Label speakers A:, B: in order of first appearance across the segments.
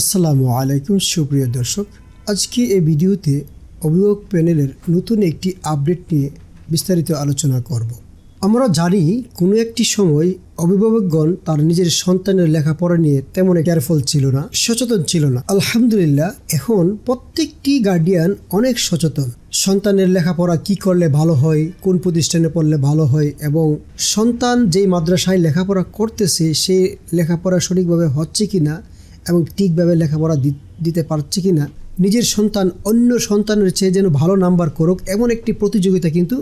A: আসসালামু আলাইকুম সুপ্রিয় দর্শক আজকে এই ভিডিওতে অভিভাবক প্যানেলের নতুন একটি আপডেট নিয়ে বিস্তারিত আলোচনা করব আমরা জানি কোনো একটি সময় অভিভাবকগণ তার নিজের সন্তানের লেখাপড়া নিয়ে তেমন কেয়ারফুল ছিল না সচেতন ছিল না আলহামদুলিল্লাহ এখন প্রত্যেকটি গার্ডিয়ান অনেক সচেতন সন্তানের লেখাপড়া কি করলে ভালো হয় কোন প্রতিষ্ঠানে পড়লে ভালো হয় এবং সন্তান যেই মাদ্রাসায় লেখাপড়া করতেছে সে লেখাপড়া সঠিকভাবে হচ্ছে কি না এবং ঠিকভাবে লেখাপড়া দিতে পারছে কি না নিজের সন্তান অন্য সন্তানের চেয়ে যেন ভালো নাম্বার করুক এমন একটি প্রতিযোগিতা কিন্তু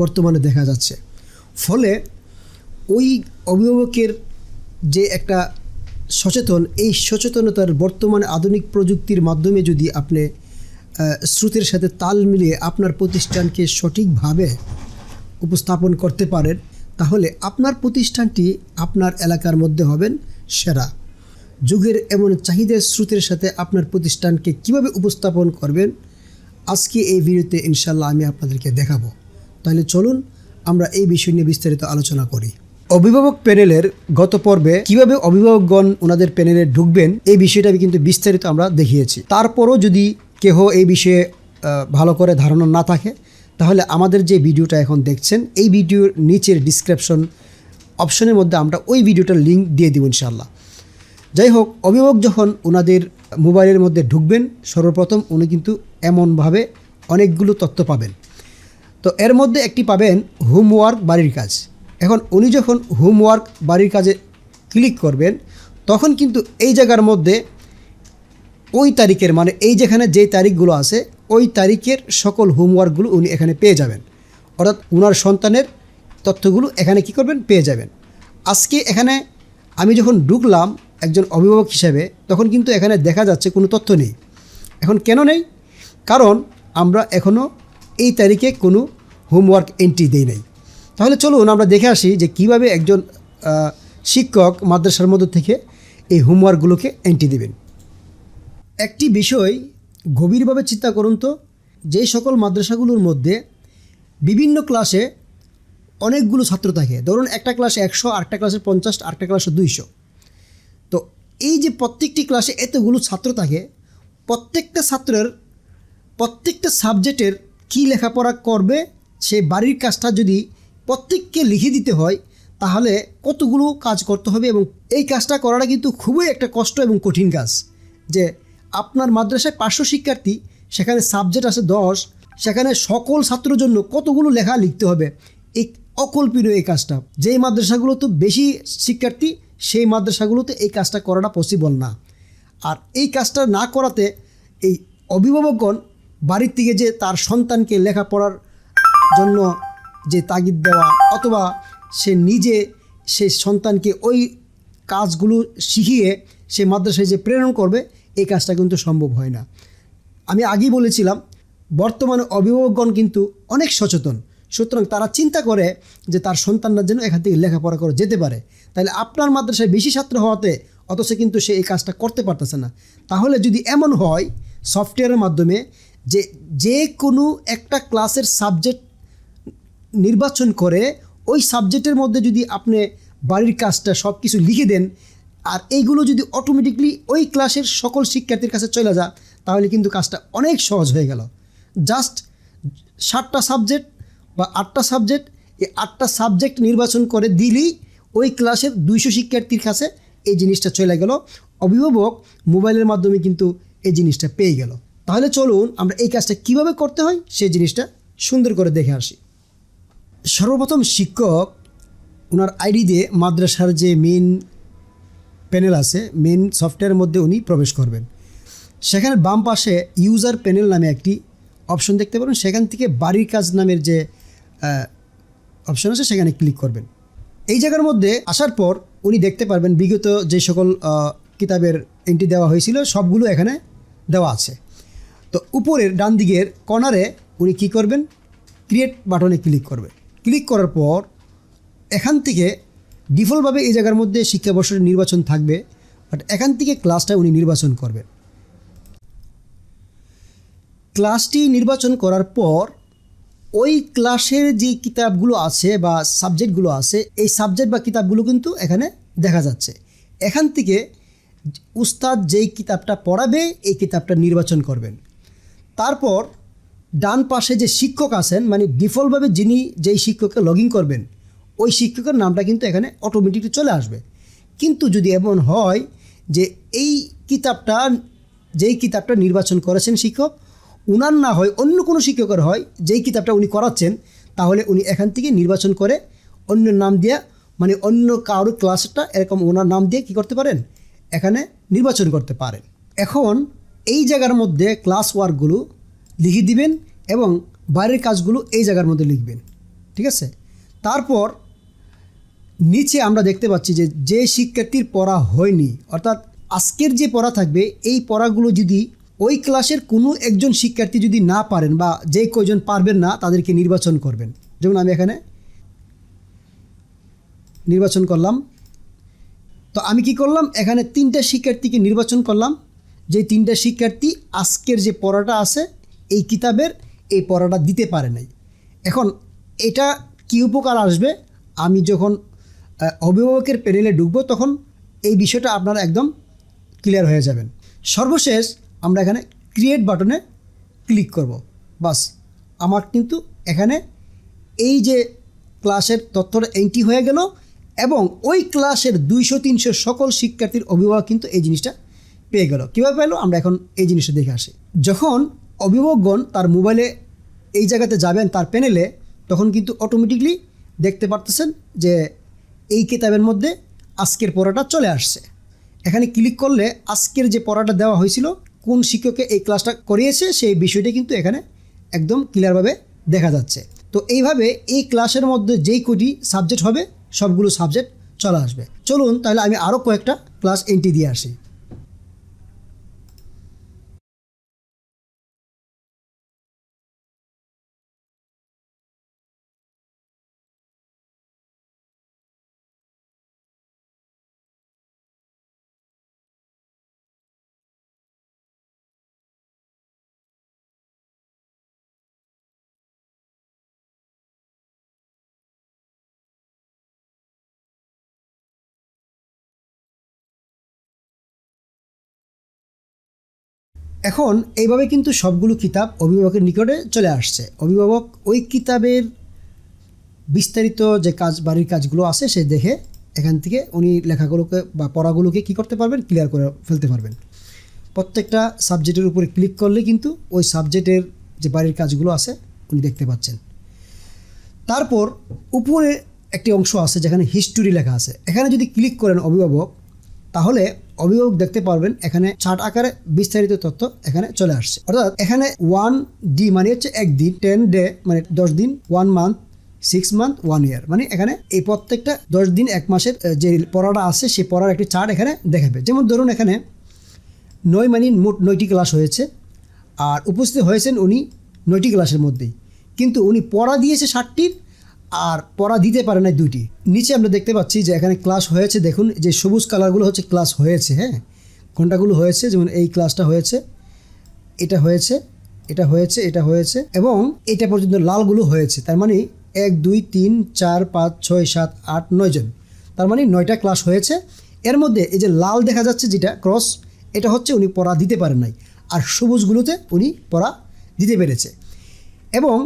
A: বর্তমানে দেখা যাচ্ছে ফলে ওই অভিভাবকের যে একটা সচেতন এই সচেতনতার বর্তমানে আধুনিক প্রযুক্তির মাধ্যমে যদি আপনি স্রোতের সাথে তাল মিলিয়ে আপনার প্রতিষ্ঠানকে সঠিকভাবে উপস্থাপন করতে পারেন তাহলে আপনার প্রতিষ্ঠানটি আপনার এলাকার মধ্যে হবেন সেরা যুগের এমন চাহিদার স্রোতের সাথে আপনার প্রতিষ্ঠানকে কিভাবে উপস্থাপন করবেন আজকে এই ভিডিওতে ইনশাল্লাহ আমি আপনাদেরকে দেখাবো তাহলে চলুন আমরা এই বিষয় নিয়ে বিস্তারিত আলোচনা করি অভিভাবক প্যানেলের গত পর্বে কিভাবে অভিভাবকগণ ওনাদের প্যানেলে ঢুকবেন এই বিষয়টা কিন্তু বিস্তারিত আমরা দেখিয়েছি তারপরও যদি কেহ এই বিষয়ে ভালো করে ধারণা না থাকে তাহলে আমাদের যে ভিডিওটা এখন দেখছেন এই ভিডিওর নিচের ডিসক্রিপশন অপশনের মধ্যে আমরা ওই ভিডিওটার লিঙ্ক দিয়ে দিব ইনশাল্লাহ যাই হোক অভিভাবক যখন ওনাদের মোবাইলের মধ্যে ঢুকবেন সর্বপ্রথম উনি কিন্তু এমনভাবে অনেকগুলো তথ্য পাবেন তো এর মধ্যে একটি পাবেন হোমওয়ার্ক বাড়ির কাজ এখন উনি যখন হোমওয়ার্ক বাড়ির কাজে ক্লিক করবেন তখন কিন্তু এই জায়গার মধ্যে ওই তারিখের মানে এই যেখানে যে তারিখগুলো আছে ওই তারিখের সকল হোমওয়ার্কগুলো উনি এখানে পেয়ে যাবেন অর্থাৎ ওনার সন্তানের তথ্যগুলো এখানে কি করবেন পেয়ে যাবেন আজকে এখানে আমি যখন ঢুকলাম একজন অভিভাবক হিসাবে তখন কিন্তু এখানে দেখা যাচ্ছে কোনো তথ্য নেই এখন কেন নেই কারণ আমরা এখনও এই তারিখে কোনো হোমওয়ার্ক এন্ট্রি দেই নাই তাহলে চলুন আমরা দেখে আসি যে কিভাবে একজন শিক্ষক মাদ্রাসার মধ্য থেকে এই হোমওয়ার্কগুলোকে এন্ট্রি দেবেন একটি বিষয় গভীরভাবে চিন্তা করুন তো যে সকল মাদ্রাসাগুলোর মধ্যে বিভিন্ন ক্লাসে অনেকগুলো ছাত্র থাকে ধরুন একটা ক্লাসে একশো আরেকটা ক্লাসে পঞ্চাশ আরেকটা ক্লাসে দুইশো এই যে প্রত্যেকটি ক্লাসে এতগুলো ছাত্র থাকে প্রত্যেকটা ছাত্রের প্রত্যেকটা সাবজেক্টের কী লেখাপড়া করবে সে বাড়ির কাজটা যদি প্রত্যেককে লিখে দিতে হয় তাহলে কতগুলো কাজ করতে হবে এবং এই কাজটা করাটা কিন্তু খুবই একটা কষ্ট এবং কঠিন কাজ যে আপনার মাদ্রাসায় পাঁচশো শিক্ষার্থী সেখানে সাবজেক্ট আছে দশ সেখানে সকল ছাত্রর জন্য কতগুলো লেখা লিখতে হবে এই অকল্পিত এই কাজটা যেই মাদ্রাসাগুলো তো বেশি শিক্ষার্থী সেই মাদ্রাসাগুলোতে এই কাজটা করাটা পসিবল না আর এই কাজটা না করাতে এই অভিভাবকগণ বাড়ির থেকে যে তার সন্তানকে লেখাপড়ার জন্য যে তাগিদ দেওয়া অথবা সে নিজে সেই সন্তানকে ওই কাজগুলো শিখিয়ে সে মাদ্রাসায় যে প্রেরণ করবে এই কাজটা কিন্তু সম্ভব হয় না আমি আগেই বলেছিলাম বর্তমানে অভিভাবকগণ কিন্তু অনেক সচেতন সুতরাং তারা চিন্তা করে যে তার সন্তানরা যেন এখান থেকে লেখাপড়া করে যেতে পারে তাহলে আপনার মাদ্রাসায় বেশি ছাত্র হওয়াতে অথচ কিন্তু সে এই কাজটা করতে পারতেছে না তাহলে যদি এমন হয় সফটওয়্যারের মাধ্যমে যে যে কোনো একটা ক্লাসের সাবজেক্ট নির্বাচন করে ওই সাবজেক্টের মধ্যে যদি আপনি বাড়ির কাজটা সব কিছু লিখে দেন আর এইগুলো যদি অটোমেটিকলি ওই ক্লাসের সকল শিক্ষার্থীর কাছে চলে যা তাহলে কিন্তু কাজটা অনেক সহজ হয়ে গেল জাস্ট ষাটটা সাবজেক্ট বা আটটা সাবজেক্ট এই আটটা সাবজেক্ট নির্বাচন করে দিলেই ওই ক্লাসের দুইশো শিক্ষার্থীর কাছে এই জিনিসটা চলে গেল অভিভাবক মোবাইলের মাধ্যমে কিন্তু এই জিনিসটা পেয়ে গেল তাহলে চলুন আমরা এই কাজটা কিভাবে করতে হয় সেই জিনিসটা সুন্দর করে দেখে আসি সর্বপ্রথম শিক্ষক ওনার আইডি দিয়ে মাদ্রাসার যে মেন প্যানেল আছে মেন সফটওয়্যারের মধ্যে উনি প্রবেশ করবেন সেখানে বাম পাশে ইউজার প্যানেল নামে একটি অপশন দেখতে পারেন সেখান থেকে বাড়ির কাজ নামের যে অপশন আছে সেখানে ক্লিক করবেন এই জায়গার মধ্যে আসার পর উনি দেখতে পারবেন বিগত যে সকল কিতাবের এন্ট্রি দেওয়া হয়েছিল সবগুলো এখানে দেওয়া আছে তো উপরের ডান দিকের কর্নারে উনি কী করবেন ক্রিয়েট বাটনে ক্লিক করবে ক্লিক করার পর এখান থেকে ডিফল্টভাবে এই জায়গার মধ্যে শিক্ষাবর্ষের নির্বাচন থাকবে বাট এখান থেকে ক্লাসটা উনি নির্বাচন করবেন ক্লাসটি নির্বাচন করার পর ওই ক্লাসের যে কিতাবগুলো আছে বা সাবজেক্টগুলো আছে এই সাবজেক্ট বা কিতাবগুলো কিন্তু এখানে দেখা যাচ্ছে এখান থেকে উস্তাদ যেই কিতাবটা পড়াবে এই কিতাবটা নির্বাচন করবেন তারপর ডান পাশে যে শিক্ষক আছেন মানে ডিফল্টভাবে যিনি যেই শিক্ষককে লগ ইন করবেন ওই শিক্ষকের নামটা কিন্তু এখানে অটোমেটিকলি চলে আসবে কিন্তু যদি এমন হয় যে এই কিতাবটা যেই কিতাবটা নির্বাচন করেছেন শিক্ষক উনার না হয় অন্য কোনো শিক্ষকের হয় যেই কিতাবটা উনি করাচ্ছেন তাহলে উনি এখান থেকে নির্বাচন করে অন্য নাম দিয়ে মানে অন্য কারো ক্লাসটা এরকম ওনার নাম দিয়ে কি করতে পারেন এখানে নির্বাচন করতে পারেন এখন এই জায়গার মধ্যে ক্লাস ওয়ার্কগুলো লিখে দিবেন এবং বাইরের কাজগুলো এই জায়গার মধ্যে লিখবেন ঠিক আছে তারপর নিচে আমরা দেখতে পাচ্ছি যে যে শিক্ষার্থীর পড়া হয়নি অর্থাৎ আজকের যে পড়া থাকবে এই পড়াগুলো যদি ওই ক্লাসের কোনো একজন শিক্ষার্থী যদি না পারেন বা যে কয়জন পারবেন না তাদেরকে নির্বাচন করবেন যেমন আমি এখানে নির্বাচন করলাম তো আমি কি করলাম এখানে তিনটা শিক্ষার্থীকে নির্বাচন করলাম যে তিনটা শিক্ষার্থী আজকের যে পড়াটা আছে এই কিতাবের এই পড়াটা দিতে পারে নাই এখন এটা কি উপকার আসবে আমি যখন অভিভাবকের প্যানেলে ঢুকবো তখন এই বিষয়টা আপনারা একদম ক্লিয়ার হয়ে যাবেন সর্বশেষ আমরা এখানে ক্রিয়েট বাটনে ক্লিক করব বাস আমার কিন্তু এখানে এই যে ক্লাসের তথ্যটা এন্ট্রি হয়ে গেল এবং ওই ক্লাসের দুইশো তিনশো সকল শিক্ষার্থীর অভিভাবক কিন্তু এই জিনিসটা পেয়ে গেল কীভাবে পেলো আমরা এখন এই জিনিসটা দেখে আসি যখন অভিভাবকগণ তার মোবাইলে এই জায়গাতে যাবেন তার প্যানেলে তখন কিন্তু অটোমেটিকলি দেখতে পারতেছেন যে এই কিতাবের মধ্যে আজকের পড়াটা চলে আসছে এখানে ক্লিক করলে আজকের যে পড়াটা দেওয়া হয়েছিল কোন শিক্ষকে এই ক্লাসটা করিয়েছে সেই বিষয়টি কিন্তু এখানে একদম ক্লিয়ারভাবে দেখা যাচ্ছে তো এইভাবে এই ক্লাসের মধ্যে যেই কোটি সাবজেক্ট হবে সবগুলো সাবজেক্ট চলে আসবে চলুন তাহলে আমি আরও কয়েকটা ক্লাস এন্ট্রি দিয়ে আসি এখন এইভাবে কিন্তু সবগুলো কিতাব অভিভাবকের নিকটে চলে আসছে অভিভাবক ওই কিতাবের বিস্তারিত যে কাজ বাড়ির কাজগুলো আছে সে দেখে এখান থেকে উনি লেখাগুলোকে বা পড়াগুলোকে কী করতে পারবেন ক্লিয়ার করে ফেলতে পারবেন প্রত্যেকটা সাবজেক্টের উপরে ক্লিক করলে কিন্তু ওই সাবজেক্টের যে বাড়ির কাজগুলো আছে উনি দেখতে পাচ্ছেন তারপর উপরে একটি অংশ আছে যেখানে হিস্টোরি লেখা আছে এখানে যদি ক্লিক করেন অভিভাবক তাহলে অভিভাবক দেখতে পারবেন এখানে চার্ট আকারে বিস্তারিত তথ্য এখানে চলে আসছে অর্থাৎ এখানে ওয়ান ডি মানে হচ্ছে একদিন টেন ডে মানে দশ দিন one month six month one year মানে এখানে এই প্রত্যেকটা দশ দিন এক মাসের যে পড়াটা আছে সেই পড়ার একটি চার্ট এখানে দেখাবে যেমন ধরুন এখানে নয় মানে মোট নয়টি ক্লাস হয়েছে আর উপস্থিত হয়েছেন উনি নয়টি ক্লাসের মধ্যেই কিন্তু উনি পড়া দিয়েছে ষাটটির আর পড়া দিতে পারে না দুইটি নিচে আমরা দেখতে পাচ্ছি যে এখানে ক্লাস হয়েছে দেখুন যে সবুজ কালারগুলো হচ্ছে ক্লাস হয়েছে হ্যাঁ ঘন্টাগুলো হয়েছে যেমন এই ক্লাসটা হয়েছে এটা হয়েছে এটা হয়েছে এটা হয়েছে এবং এটা পর্যন্ত লালগুলো হয়েছে তার মানে এক দুই তিন চার পাঁচ ছয় সাত আট নয়জন তার মানে নয়টা ক্লাস হয়েছে এর মধ্যে এই যে লাল দেখা যাচ্ছে যেটা ক্রস এটা হচ্ছে উনি পড়া দিতে পারেন নাই আর সবুজগুলোতে উনি পড়া দিতে পেরেছে এবং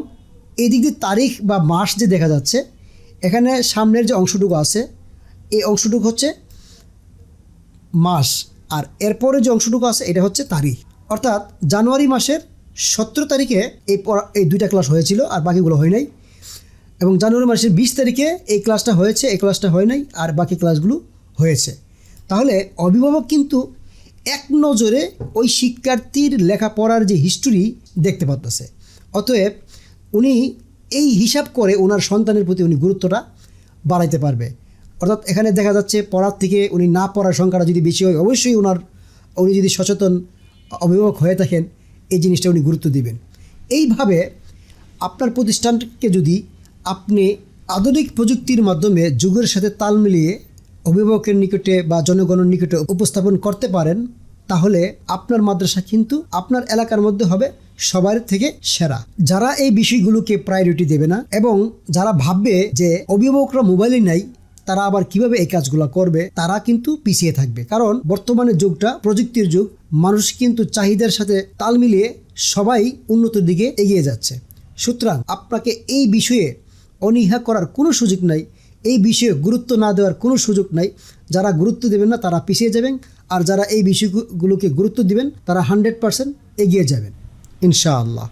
A: এদিক দিয়ে তারিখ বা মাস যে দেখা যাচ্ছে এখানে সামনের যে অংশটুকু আছে এই অংশটুকু হচ্ছে মাস আর এরপরে যে অংশটুকু আছে এটা হচ্ছে তারিখ অর্থাৎ জানুয়ারি মাসের সতেরো তারিখে এই এই দুইটা ক্লাস হয়েছিল আর বাকিগুলো হয় নাই এবং জানুয়ারি মাসের বিশ তারিখে এই ক্লাসটা হয়েছে এই ক্লাসটা হয় নাই আর বাকি ক্লাসগুলো হয়েছে তাহলে অভিভাবক কিন্তু এক নজরে ওই শিক্ষার্থীর লেখাপড়ার যে হিস্টরি দেখতে পারতেছে অতএব উনি এই হিসাব করে ওনার সন্তানের প্রতি উনি গুরুত্বটা বাড়াইতে পারবে অর্থাৎ এখানে দেখা যাচ্ছে পড়ার থেকে উনি না পড়ার সংখ্যাটা যদি বেশি হয় অবশ্যই ওনার উনি যদি সচেতন অভিভাবক হয়ে থাকেন এই জিনিসটা উনি গুরুত্ব দিবেন এইভাবে আপনার প্রতিষ্ঠানকে যদি আপনি আধুনিক প্রযুক্তির মাধ্যমে যুগের সাথে তাল মিলিয়ে অভিভাবকের নিকটে বা জনগণের নিকটে উপস্থাপন করতে পারেন তাহলে আপনার মাদ্রাসা কিন্তু আপনার এলাকার মধ্যে হবে সবার থেকে সেরা যারা এই বিষয়গুলোকে প্রায়োরিটি দেবে না এবং যারা ভাববে যে অভিভাবকরা মোবাইলে নাই তারা আবার কিভাবে এই কাজগুলো করবে তারা কিন্তু পিছিয়ে থাকবে কারণ বর্তমানে যুগটা প্রযুক্তির যুগ মানুষ কিন্তু চাহিদার সাথে তাল মিলিয়ে সবাই উন্নতির দিকে এগিয়ে যাচ্ছে সুতরাং আপনাকে এই বিষয়ে অনীহা করার কোনো সুযোগ নাই এই বিষয়ে গুরুত্ব না দেওয়ার কোনো সুযোগ নাই যারা গুরুত্ব দেবেন না তারা পিছিয়ে যাবেন আর যারা এই বিষয়গুলোকে গুরুত্ব দিবেন তারা হান্ড্রেড পার্সেন্ট এগিয়ে যাবেন İnşallah.